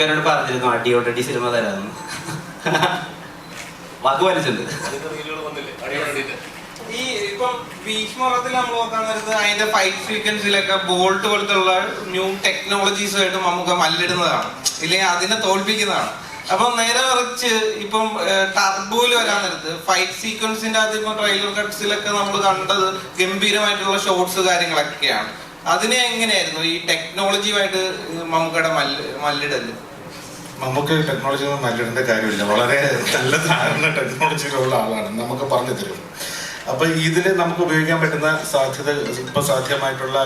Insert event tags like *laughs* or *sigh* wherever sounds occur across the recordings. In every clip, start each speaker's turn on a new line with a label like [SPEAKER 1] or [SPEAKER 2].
[SPEAKER 1] മമ്മൂക്കനോട് പറഞ്ഞിരുന്നു അടിയോട്ടടി സിനിമ തരാമെന്ന് വാക്ക് വലിച്ചിട്ടുണ്ട്.
[SPEAKER 2] ഫൈറ്റ് സീക്വൻസിലൊക്കെ ബോൾട്ട് പോലത്തുള്ള ന്യൂ ടെക്നോളജീസുമായിട്ട് നമുക്ക് മല്ലിടുന്നതാണ്. ഇല്ലെങ്കിൽ അതിനെ തോൽപ്പിക്കുന്നതാണ്. അപ്പം നേരെ മറിച്ച് ഇപ്പം ടർബോയിൽ വരാൻ നേരത്ത് ഫൈറ്റ് സീക്വൻസിന്റെ അകത്ത് ഇപ്പം ട്രെയിലർ കട്ട്സിലൊക്കെ നമ്മൾ കണ്ടത് ഗംഭീരമായിട്ടുള്ള ഷോർട്സ് കാര്യങ്ങളൊക്കെയാണ്. അതിനെ എങ്ങനെയായിരുന്നു ഈ ടെക്നോളജിയുമായിട്ട് നമുക്കടെ മല്ല് മല്ലിടൽ?
[SPEAKER 3] നമുക്ക് ടെക്നോളജി ഒന്നും മല്ലിടേണ്ട കാര്യമില്ല. വളരെ നല്ല ധാരണ ടെക്നോളജിയിലുള്ള ആളാണ്. നമുക്ക് പറഞ്ഞു തരും അപ്പൊ ഇതിൽ നമുക്ക് ഉപയോഗിക്കാൻ പറ്റുന്ന സാധ്യത ഇപ്പൊ സാധ്യമായിട്ടുള്ള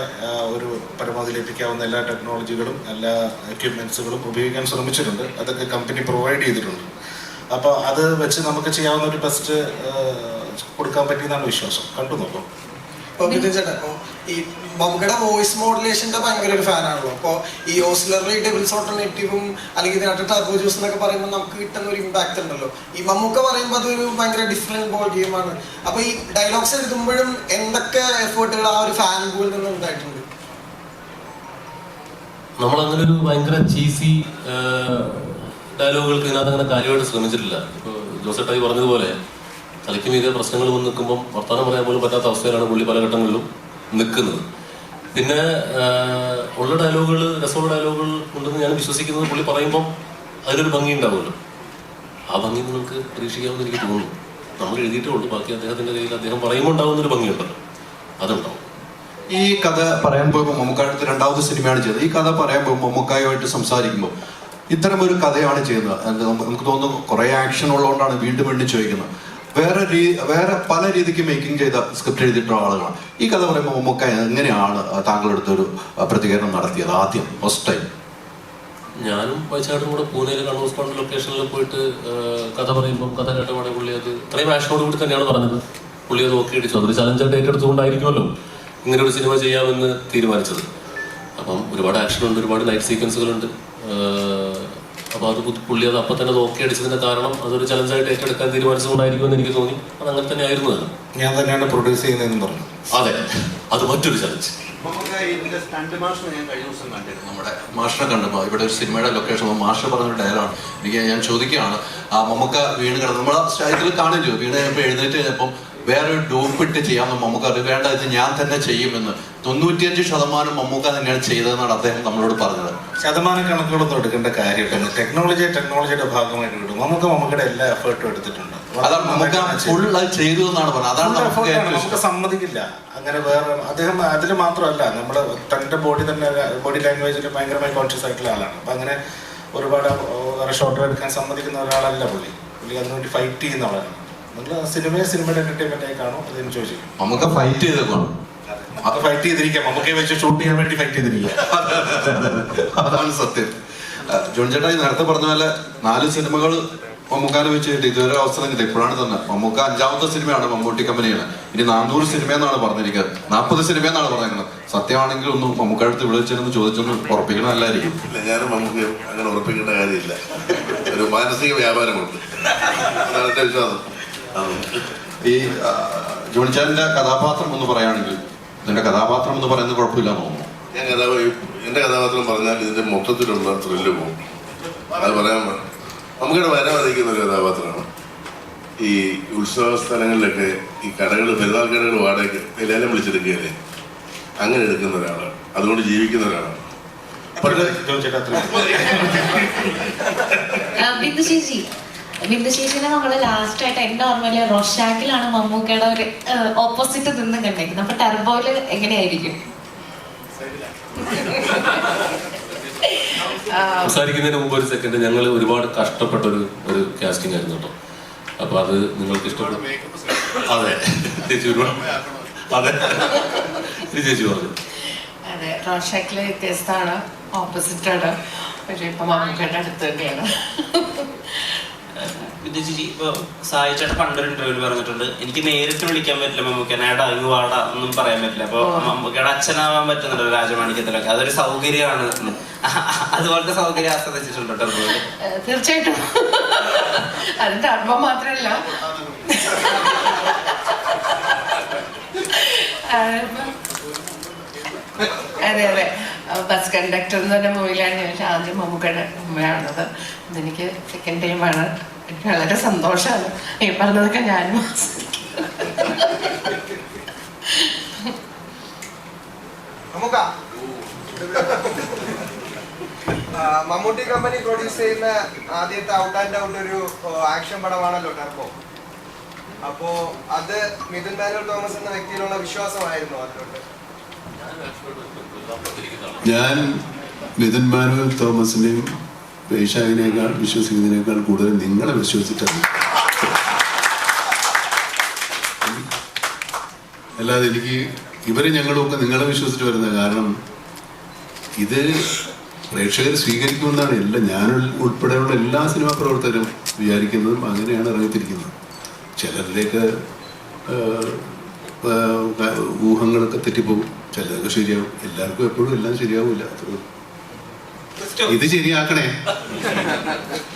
[SPEAKER 3] ഒരു പരമാവധി ലഭിക്കാവുന്ന എല്ലാ ടെക്നോളജികളും എല്ലാ എക്യുപ്മെന്റ്സുകളും ഉപയോഗിക്കാൻ ശ്രമിച്ചിട്ടുണ്ട്. അതൊക്കെ കമ്പനി പ്രൊവൈഡ് ചെയ്തിട്ടുണ്ട്. അപ്പൊ അത് വെച്ച് നമുക്ക് ചെയ്യാവുന്ന ഒരു ബെസ്റ്റ് കൊടുക്കാൻ പറ്റിയെന്നാണ് വിശ്വാസം. കണ്ടു നോക്കാം.
[SPEAKER 4] ചേട്ടാ ഇപ്പൊ ഈ മമ്മയുടെ വോയിസ് മോഡുലേഷന്റെ ഭയങ്കര ഒരു ഫാനാണല്ലോ അപ്പൊ ഈ ഓസിലറി ഡബിൾസ് ഓൾട്ടർനേറ്റീവും അല്ലെങ്കിൽ ഇതിനകത്ത് ടർബോ ജ്യൂസ് എന്നൊക്കെ പറയുമ്പോൾ നമുക്ക് കിട്ടുന്ന ഒരു ഇമ്പാക്ട് ഉണ്ടല്ലോ. ഈ മമ്മൂക്ക പറയുമ്പോൾ അതൊരു ഭയങ്കര ഡിഫറെന്റ് ബോൾ ഗെയിമാണ് അപ്പൊ ഈ ഡയലോഗ്സ് എഴുതുമ്പോഴും എന്തൊക്കെ എഫേർട്ടുകൾ ആ ഒരു ഫാൻ ബോളിൽ നിന്ന് ഉണ്ടായിട്ടുണ്ട്?
[SPEAKER 5] നമ്മൾ അങ്ങനെ ഒരു ഭയങ്കര ചീസി ഡയലോഗുകൾക്ക് ഇതിനകത്ത് അങ്ങനെ കാര്യമായിട്ട് ശ്രമിച്ചിട്ടില്ല. ഇപ്പോൾ ജോസേട്ടായി പറഞ്ഞതുപോലെ തലയ്ക്ക് മീതെ പ്രശ്നങ്ങൾ വന്ന് നിൽക്കുമ്പം വർത്തമാനം പറയാൻ പോലും പറ്റാത്ത അവസ്ഥയിലാണ് പുള്ളി പല ഘട്ടങ്ങളിലും നിൽക്കുന്നത്. പിന്നെ ഉള്ള ഡയലോഗുകൾ രസമുള്ള ഡയലോഗുകൾ ഉണ്ടെന്ന് ഞാൻ വിശ്വസിക്കുന്നത് പുള്ളി പറയുമ്പം അതിനൊരു ഭംഗി ഉണ്ടാവുമല്ലോ. ആ ഭംഗി നിങ്ങൾക്ക് പ്രതീക്ഷിക്കാമെന്ന് എനിക്ക് തോന്നുന്നു. നമ്മൾ എഴുതിയിട്ടേ ഉള്ളൂ. ബാക്കി അദ്ദേഹത്തിന്റെ കയ്യിൽ അദ്ദേഹം പറയുമ്പോൾ ഉണ്ടാകുന്ന ഒരു ഭംഗിയുണ്ടല്ലോ. അതുണ്ടാവും.
[SPEAKER 6] ഈ കഥ പറയാൻ പോകുമ്പോൾ മമ്മൂക്കായിട്ട് രണ്ടാമത്തെ സിനിമയാണ് ചെയ്തത്. ഈ കഥ പറയാൻ പോകുമ്പോൾ മമ്മൂക്കായുമായിട്ട് സംസാരിക്കുമ്പോൾ ഇത്തരം ഒരു കഥയാണ് ചെയ്യുന്നത്. നമുക്ക് തോന്നുന്നു കുറെ ആക്ഷൻ ഉള്ളതുകൊണ്ടാണ് വീണ്ടും വീണ്ടും ചോദിക്കുന്നത്. വേറെ വേറെ പല രീതിക്ക് മേക്കിംഗ് ചെയ്ത സ്ക്രിപ്റ്റ് എഴുതിയിട്ടുള്ള ആളുകളാണ്. ഈ കഥ പറയുമ്പോൾ മമ്മൂക്ക എങ്ങനെയാണ് താങ്കളെടുത്ത് ഒരു പ്രതികരണം നടത്തിയത് ആദ്യം ഫസ്റ്റ് ടൈം
[SPEAKER 5] ഞാനും വൈശാഖും കൂടെ പൂനെയിൽ കണ്ണൂർ സ്പോണ്ട് ലൊക്കേഷനിൽ പോയിട്ട് കഥ പറയുമ്പോൾ കഥ കേട്ടപാടെ പുള്ളി അത് ഇത്രയും ആക്ഷനോട് കൂടി തന്നെയാണ് പറഞ്ഞത്. പുള്ളി അത് ഓക്കെ അടിച്ചു അതൊരു ചലഞ്ചായിട്ട് ഏറ്റെടുത്തുകൊണ്ടായിരിക്കുമല്ലോ ഇങ്ങനെ ഒരു സിനിമ ചെയ്യാമെന്ന് തീരുമാനിച്ചത്. അപ്പം ഒരുപാട് ആക്ഷൻ ഉണ്ട് ഒരുപാട് നൈറ്റ് സീക്വൻസുകളുണ്ട് അപ്പോൾ അത് പുള്ളി അത് അപ്പം തന്നെ നോക്കി അടിച്ചതിന്റെ കാരണം അതൊരു ചലഞ്ചായിട്ട് ഏറ്റെടുക്കാൻ തീരുമാനിച്ചുകൊണ്ടായിരിക്കുമെന്ന് എനിക്ക് തോന്നി. അത് അങ്ങനെ തന്നെ ആയിരുന്നു അത്.
[SPEAKER 3] ഞാൻ തന്നെയാണ് പ്രൊഡ്യൂസ് ചെയ്യുന്നതെന്ന് പറഞ്ഞു.
[SPEAKER 5] അതെ. അത് മറ്റൊരു ചലഞ്ച്
[SPEAKER 6] നമുക്ക് ഇതിന്റെ സ്റ്റണ്ട് മാഷിനെ ഞാൻ കഴിഞ്ഞ ദിവസം കണ്ടിരുന്നു. നമ്മുടെ മാഷിനെ കണ്ടപ്പോൾ ഇവിടെ ഒരു സിനിമയുടെ ലൊക്കേഷൻ മാഷ് പറഞ്ഞൊരു ഡയലാണ് എനിക്ക് ഞാൻ ചോദിക്കുകയാണ് ആ മമ്മക്ക വീണ് കിടന്നു നമ്മൾ സ്റ്റൈറ്റിൽ കാണില്ലോ വീണ് കഴിഞ്ഞപ്പോൾ എഴുന്നേറ്റ് കഴിഞ്ഞപ്പം വേറെ ഡൂപ്പിട്ട് ചെയ്യാമെന്ന് മമ്മൂക്ക അത് വേണ്ട ഇത് ഞാൻ തന്നെ ചെയ്യുമെന്ന്. തൊണ്ണൂറ്റിയഞ്ച് ശതമാനം മമ്മൂക്ക തന്നെയാണ് ചെയ്തതെന്നാണ് അദ്ദേഹം നമ്മളോട് പറഞ്ഞത്.
[SPEAKER 3] ശതമാന കണക്കുകളൊന്നും എടുക്കേണ്ട കാര്യമില്ല. ടെക്നോളജി ടെക്നോളജിയുടെ ഭാഗമായിട്ട് കിട്ടും. നമുക്ക് മമ്മൂക്കയുടെ എല്ലാ എഫേർട്ടും എടുത്തിട്ടുണ്ട്.
[SPEAKER 6] അതാണ് മമ്മൂക്ക ഫുൾ അത് ചെയ്തു എന്നാണ് പറഞ്ഞത്. അതാണ് നമുക്ക്
[SPEAKER 3] സമ്മതിക്കില്ല. അങ്ങനെ വേറെ അദ്ദേഹം അതിൽ മാത്രമല്ല നമ്മൾ തന്റെ ബോഡി തന്നെ ബോഡി ലാംഗ്വേജിൽ ഭയങ്കരമായി കോൺഷ്യസ് ആയിട്ടുള്ള ആളാണ്. അപ്പൊ അങ്ങനെ ഒരുപാട് വേറെ ഷോർട്ടർ എടുക്കാൻ സമ്മതിക്കുന്ന ഒരാളല്ല പുള്ളി. പുള്ളി അതിനുവേണ്ടി ഫൈറ്റ് ചെയ്യുന്ന ആളാണ്. നിങ്ങൾ സിനിമയെ സിനിമയുടെ എന്റർടൈൻമെന്റ് ആയി കാണും അതിന് ചോദിച്ചു
[SPEAKER 6] നമുക്ക് ഫൈറ്റ് ചെയ്തേക്കാണ്.
[SPEAKER 3] നമുക്ക് ഫൈറ്റ് ചെയ്തിരിക്കാം. നമുക്ക് വെച്ച് ഷൂട്ട് ചെയ്യാൻ വേണ്ടി ഫൈറ്റ് ചെയ്തിരിക്കാം.
[SPEAKER 6] അതാണ് സത്യം. ജോൺ ചേട്ടാ നേരത്തെ പറഞ്ഞ പോലെ നാല് സിനിമകൾ മമ്മൂക്കാനെ വെച്ച് കിട്ടി. ഇതുവരെ അവസരം കിട്ടി. ഇപ്പോഴാണ് തന്നെ. മമ്മൂക്ക അഞ്ചാമത്തെ സിനിമയാണ് മമ്മൂട്ടി കമ്പനിയാണ്. ഇനി നാനൂറ് സിനിമ എന്നാണ് പറഞ്ഞിരിക്കുന്നത്. നാൽപ്പത് സിനിമ എന്നാണ് പറഞ്ഞിരിക്കുന്നത്. സത്യമാണെങ്കിൽ ഒന്നും മമ്മൂക്ക അടുത്ത് വിളിച്ചെന്ന് ചോദിച്ചൊന്ന് ഉറപ്പിക്കണം നല്ലതായിരിക്കും.
[SPEAKER 7] ഇല്ല ഞാനും നമുക്ക് അങ്ങനെ ഉറപ്പിക്കേണ്ട കാര്യമില്ല. ഒരു മാനസിക വ്യാപാരമുണ്ട്. അതാണ് എന്റെ വിശ്വാസം. അത്
[SPEAKER 6] ഈ ജോണിച്ചാലിന്റെ കഥാപാത്രം എന്ന് പറയുകയാണെങ്കിൽ ഇതിന്റെ കഥാപാത്രം എന്ന് പറയുന്നത് കുഴപ്പമില്ല തോന്നുന്നു.
[SPEAKER 7] ഞാൻ കഥാ എന്റെ കഥാപാത്രം പറഞ്ഞാൽ ഇതിന്റെ മൊത്തത്തിലുള്ള ത്രില്ല് പോകും അത് പറയാൻ നമുക്കിവിടെ വരവറിയിക്കുന്ന ഒരു കഥാപാത്രമാണ്. ഈ ഉത്സവ സ്ഥലങ്ങളിലൊക്കെ ഈ കടകൾ പെരുന്നാൾ കടകൾ വാടക എല്ലാവരും വിളിച്ചെടുക്കുകയല്ലേ? അങ്ങനെ എടുക്കുന്ന ഒരാളാണ്. അതുകൊണ്ട് ജീവിക്കുന്ന ഒരാളാണ്.
[SPEAKER 8] ചേച്ചി ബിന്ദു ചേച്ചിനെ നമ്മൾ ലാസ്റ്റ് ആയിട്ട് എന്റെ ഓർമ്മയിൽ റൊഷാക്കിലാണ് മമ്മൂക്കയുടെ ഒരു ഓപ്പോസിറ്റ് നിന്ന് കണ്ടേക്കുന്നത്. അപ്പൊ ടർബോയിൽ എങ്ങനെയായിരിക്കും?
[SPEAKER 5] സംസാരിക്കുന്നതിന് മുമ്പ് ഒരു സെക്കൻഡ് ഞങ്ങൾ ഒരുപാട് കഷ്ടപ്പെട്ട ഒരു ഒരു കാസ്റ്റിംഗ് ആയിരുന്നു കേട്ടോ. അപ്പൊ അത് നിങ്ങൾക്ക് ഇഷ്ടപ്പെടും അതെ. ചേച്ചി ഒരുപാട് അതെ. ഇത് ചേച്ചി പറഞ്ഞു.
[SPEAKER 8] അതെ റോഷാക്കിൽ വ്യത്യസ്തമാണ്. ഓപ്പോസിറ്റ് ആണ്. പക്ഷെ ഇപ്പൊ മമ്മൂക്കയുടെ അടുത്ത് തന്നെയാണ്.
[SPEAKER 1] വിദ്യചേച്ചി ഇപ്പൊ സായി ചേട്ടൻ പണ്ടൊരു ഇന്റർവ്യൂവിൽ പറഞ്ഞിട്ടുണ്ട്. എനിക്ക് നേരിട്ട് വിളിക്കാൻ പറ്റില്ല മമ്മൂക്കനെ എടാ ഇങ്ങ് വാടാ ഒന്നും പറയാൻ പറ്റില്ല. അപ്പൊ മമ്മൂക്കയുടെ അച്ഛനാവാൻ പറ്റുന്നുണ്ട് രാജമാണിക്യത്തിലൊക്കെ. അതൊരു സൗകര്യമാണ്. അതുപോലത്തെ സൗകര്യം ആസ്വദിച്ചിട്ടുണ്ട്
[SPEAKER 8] ഏഹ് തീർച്ചയായിട്ടും. അതിന്റെ അനുഭവം ഇപ്പം- അതെ അതെ.
[SPEAKER 9] ബസ് കണ്ടക്ടർ എന്ന് പറഞ്ഞ മൂവിയിലാണ് ഞാൻ ആദ്യം മമ്മൂക്കയുടെ ഉമ്മയാണത് അതെനിക്ക് സെക്കൻഡ് ടൈമാണ് എനിക്ക് വളരെ സന്തോഷമാണ്. ഈ പറഞ്ഞതൊക്കെ ഞാനും
[SPEAKER 10] മമ്മൂട്ടി കമ്പനി പ്രൊഡ്യൂസ് ചെയ്യുന്ന ആദ്യത്തെ ഔട്ട് ആൻഡ് ഔട്ട് ഒരു ആക്ഷൻ പടമാണല്ലോ ടെർബോ അപ്പോ അത് മിഥുൻ മാനുവൽ തോമസ് എന്ന വ്യക്തിയിലുള്ള വിശ്വാസമായിരുന്നു അതിലോട്ട്.
[SPEAKER 11] ഞാൻ മിഥുൻ മാനുവൽ തോമസിനെയും വൈശാഖിനേക്കാൾ വിശ്വസിക്കുന്നതിനേക്കാൾ കൂടുതൽ നിങ്ങളെ വിശ്വസിച്ചിട്ടാണ് അല്ലാതെ എനിക്ക് ഇവരെ ഞങ്ങളൊക്കെ നിങ്ങളെ വിശ്വസിച്ച് വരുന്നത് കാരണം ഇത് പ്രേക്ഷകർ സ്വീകരിക്കുമെന്നാണ് എല്ലാ ഞാൻ ഉൾപ്പെടെയുള്ള എല്ലാ സിനിമാ പ്രവർത്തകരും വിചാരിക്കുന്നതും അങ്ങനെയാണ് ഇറങ്ങിത്തിരിക്കുന്നത്. ചിലരിലേക്ക് ഊഹങ്ങളൊക്കെ തെറ്റിപ്പോകും. ചിലതൊക്കെ ശരിയാവും. എല്ലാവർക്കും എപ്പോഴും എല്ലാം ശരിയാവില്ല. ഇത് ശരിയാക്കണേ. *laughs*